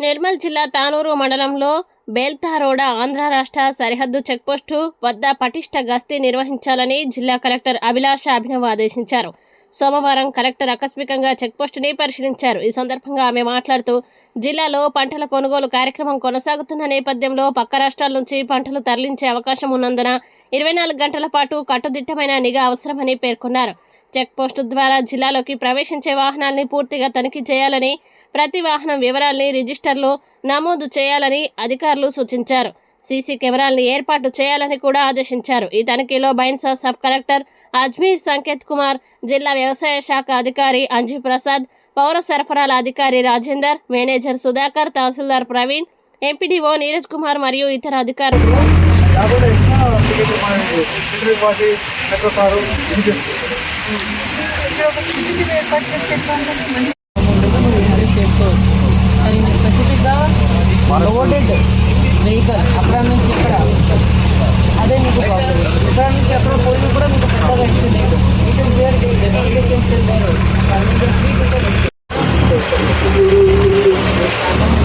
నిర్మల్ జిల్లా తానూరు మండలంలో బేల్తారోడ ఆంధ్ర రాష్ట్ర సరిహద్దు చెక్పోస్టు వద్ద పటిష్ట గస్తీ నిర్వహించాలని జిల్లా కలెక్టర్ అభిలాష అభినవ్ ఆదేశించారు. సోమవారం కలెక్టర్ ఆకస్మికంగా చెక్పోస్టుని పరిశీలించారు. ఈ సందర్భంగా ఆమె మాట్లాడుతూ జిల్లాలో పంటల కొనుగోలు కార్యక్రమం కొనసాగుతున్న నేపథ్యంలో పక్క రాష్ట్రాల నుంచి పంటలు తరలించే అవకాశం ఉన్నందున ఇరవై నాలుగు గంటల పాటు కట్టుదిట్టమైన నిఘా అవసరమని పేర్కొన్నారు. చెక్ పోస్టు ద్వారా జిల్లాలోకి ప్రవేశించే వాహనాల్ని పూర్తిగా తనిఖీ చేయాలని ప్రతి వాహనం వివరాల్ని రిజిస్టర్లో నమోదు చేయాలని అధికారులు సూచించారు. సీసీ కెమెరాల్ని ఏర్పాటు చేయాలని కూడా ఆదేశించారు. ఈ తనిఖీలో బైన్సా సబ్ కలెక్టర్ అజ్మీర్ సంకేత్ కుమార్ జిల్లా వ్యవసాయ శాఖ అధికారి అంజు ప్రసాద్ పౌర సరఫరాల అధికారి రాజేందర్ మేనేజర్ సుధాకర్ తహసీల్దార్ ప్రవీణ్ ఎంపీడీఓ నీరజ్ కుమార్ మరియు ఇతర అధికారులు. యాభైలో ఎక్కువ టికెట్లు sixty forty metro car vehicle అక్కడ నుంచి ఇక్కడ. అదే మీకు ప్రాబ్లం ఇక్కడ నుంచి అక్కడ పోయి కూడా మీకు పెద్దగా ఇష్టం ఇస్ వేర్ ఇట్ ఇస్